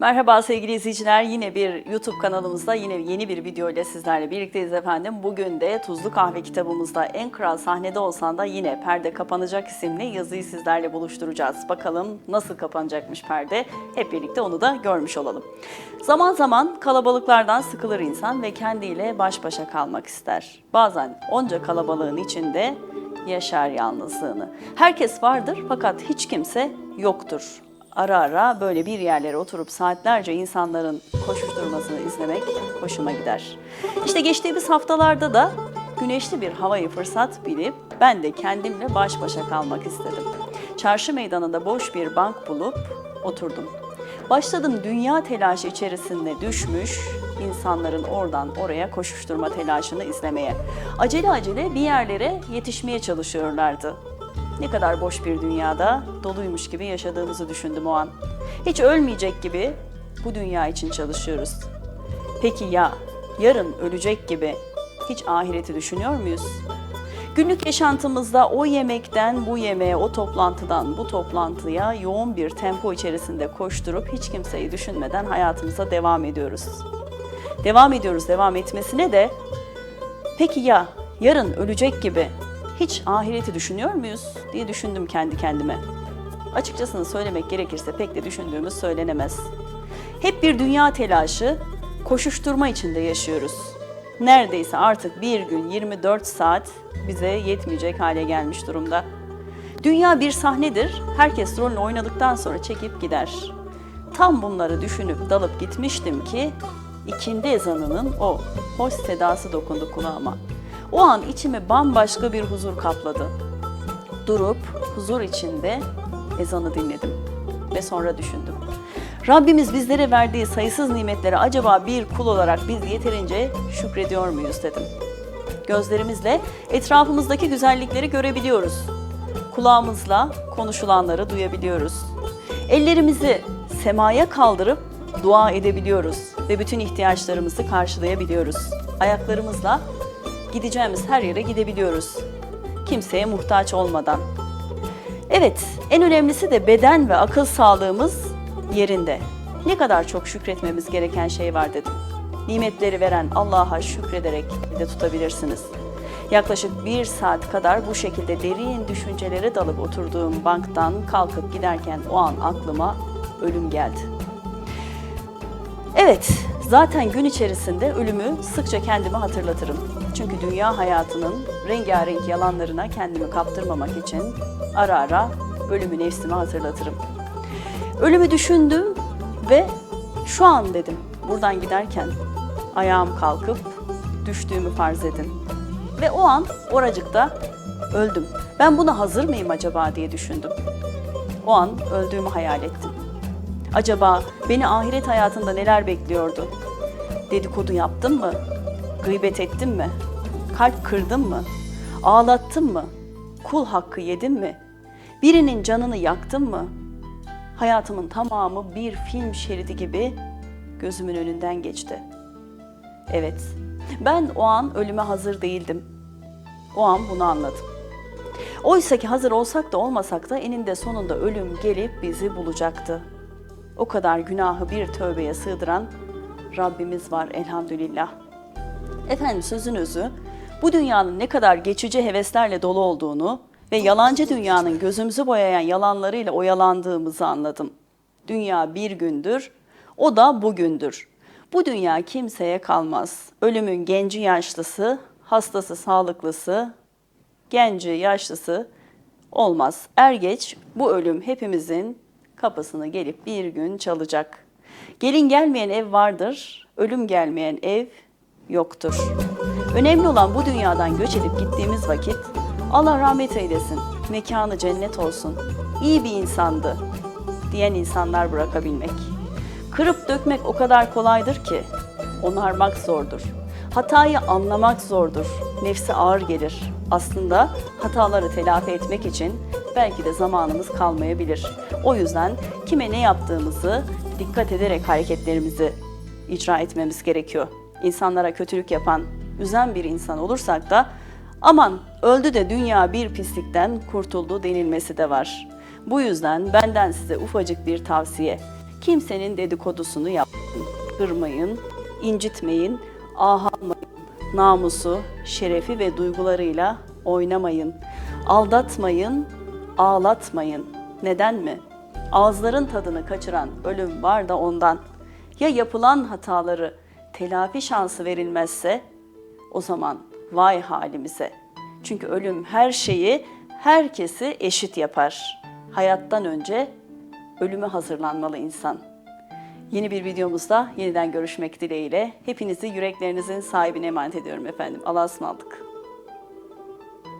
Merhaba sevgili izleyiciler. Yine bir YouTube kanalımızda yine yeni bir video ile sizlerle birlikteyiz efendim. Bugün de Tuzlu Kahve kitabımızda En Kral Sahnede Olsan da yine Perde Kapanacak isimli yazıyı sizlerle buluşturacağız. Bakalım nasıl kapanacakmış perde? Hep birlikte onu da görmüş olalım. Zaman zaman kalabalıklardan sıkılır insan ve kendiyle baş başa kalmak ister. Bazen onca kalabalığın içinde yaşar yalnızlığını. Herkes vardır fakat hiç kimse yoktur ara ara böyle bir yerlere oturup saatlerce insanların koşuşturmasını izlemek hoşuma gider. İşte geçtiğimiz haftalarda da güneşli bir havayı fırsat bilip ben de kendimle baş başa kalmak istedim. Çarşı meydanında boş bir bank bulup oturdum. Başladım dünya telaşı içerisinde düşmüş insanların oradan oraya koşuşturma telaşını izlemeye. Acele acele bir yerlere yetişmeye çalışıyorlardı. Ne kadar boş bir dünyada doluymuş gibi yaşadığımızı düşündüm o an. Hiç ölmeyecek gibi bu dünya için çalışıyoruz. Peki ya yarın ölecek gibi hiç ahireti düşünüyor muyuz? Günlük yaşantımızda o yemekten bu yemeğe, o toplantıdan bu toplantıya yoğun bir tempo içerisinde koşturup hiç kimseyi düşünmeden hayatımıza devam ediyoruz. Devam ediyoruz devam etmesine de peki ya yarın ölecek gibi hiç ahireti düşünüyor muyuz diye düşündüm kendi kendime. Açıkçasını söylemek gerekirse pek de düşündüğümüz söylenemez. Hep bir dünya telaşı, koşuşturma içinde yaşıyoruz. Neredeyse artık bir gün 24 saat bize yetmeyecek hale gelmiş durumda. Dünya bir sahnedir, herkes rolünü oynadıktan sonra çekip gider. Tam bunları düşünüp dalıp gitmiştim ki ikindi ezanının o hoş sedası dokundu kulağıma. O an içimi bambaşka bir huzur kapladı. Durup huzur içinde ezanı dinledim ve sonra düşündüm. Rabbimiz bizlere verdiği sayısız nimetlere acaba bir kul olarak biz yeterince şükrediyor muyuz dedim. Gözlerimizle etrafımızdaki güzellikleri görebiliyoruz. Kulağımızla konuşulanları duyabiliyoruz. Ellerimizi semaya kaldırıp dua edebiliyoruz ve bütün ihtiyaçlarımızı karşılayabiliyoruz. Ayaklarımızla gideceğimiz her yere gidebiliyoruz. Kimseye muhtaç olmadan. Evet, en önemlisi de beden ve akıl sağlığımız yerinde. Ne kadar çok şükretmemiz gereken şey var dedim. Nimetleri veren Allah'a şükrederek de tutabilirsiniz. Yaklaşık bir saat kadar bu şekilde derin düşüncelere dalıp oturduğum banktan kalkıp giderken o an aklıma ölüm geldi. Evet, zaten gün içerisinde ölümü sıkça kendime hatırlatırım. Çünkü dünya hayatının rengarenk yalanlarına kendimi kaptırmamak için ara ara ölümü nefsime hatırlatırım. Ölümü düşündüm ve şu an dedim buradan giderken ayağım kalkıp düştüğümü farz edin. Ve o an oracıkta öldüm. Ben buna hazır mıyım acaba diye düşündüm. O an öldüğümü hayal ettim. Acaba beni ahiret hayatında neler bekliyordu? Dedikodu yaptım mı? Gıybet ettim mi? Kalp kırdım mı? Ağlattım mı? Kul hakkı yedim mi? Birinin canını yaktım mı? Hayatımın tamamı bir film şeridi gibi gözümün önünden geçti. Evet, ben o an ölüme hazır değildim. O an bunu anladım. Oysa ki hazır olsak da olmasak da eninde sonunda ölüm gelip bizi bulacaktı. O kadar günahı bir tövbeye sığdıran Rabbimiz var elhamdülillah. Efendim sözün özü, bu dünyanın ne kadar geçici heveslerle dolu olduğunu ve yalancı dünyanın gözümüzü boyayan yalanlarıyla oyalandığımızı anladım. Dünya bir gündür, o da bugündür. Bu dünya kimseye kalmaz. Ölümün genci yaşlısı, hastası sağlıklısı, genci yaşlısı olmaz. Er geç bu ölüm hepimizin kapısını gelip bir gün çalacak. Gelin gelmeyen ev vardır, ölüm gelmeyen ev yoktur. Önemli olan bu dünyadan göç edip gittiğimiz vakit Allah rahmet eylesin, mekanı cennet olsun, iyi bir insandı diyen insanlar bırakabilmek. Kırıp dökmek o kadar kolaydır ki onarmak zordur. Hatayı anlamak zordur. Nefsi ağır gelir. Aslında hataları telafi etmek için belki de zamanımız kalmayabilir. O yüzden kime ne yaptığımızı dikkat ederek hareketlerimizi icra etmemiz gerekiyor. İnsanlara kötülük yapan, üzen bir insan olursak da aman öldü de dünya bir pislikten kurtuldu denilmesi de var. Bu yüzden benden size ufacık bir tavsiye. Kimsenin dedikodusunu yapmayın, kırmayın, incitmeyin, ahalmayın, namusu, şerefi ve duygularıyla oynamayın. Aldatmayın, ağlatmayın. Neden mi? Ağızların tadını kaçıran ölüm var da ondan. Ya yapılan hataları telafi şansı verilmezse o zaman vay halimize. Çünkü ölüm her şeyi, herkesi eşit yapar. Hayattan önce ölüme hazırlanmalı insan. Yeni bir videomuzda yeniden görüşmek dileğiyle hepinizi yüreklerinizin sahibine emanet ediyorum efendim. Allah'a ısmarladık.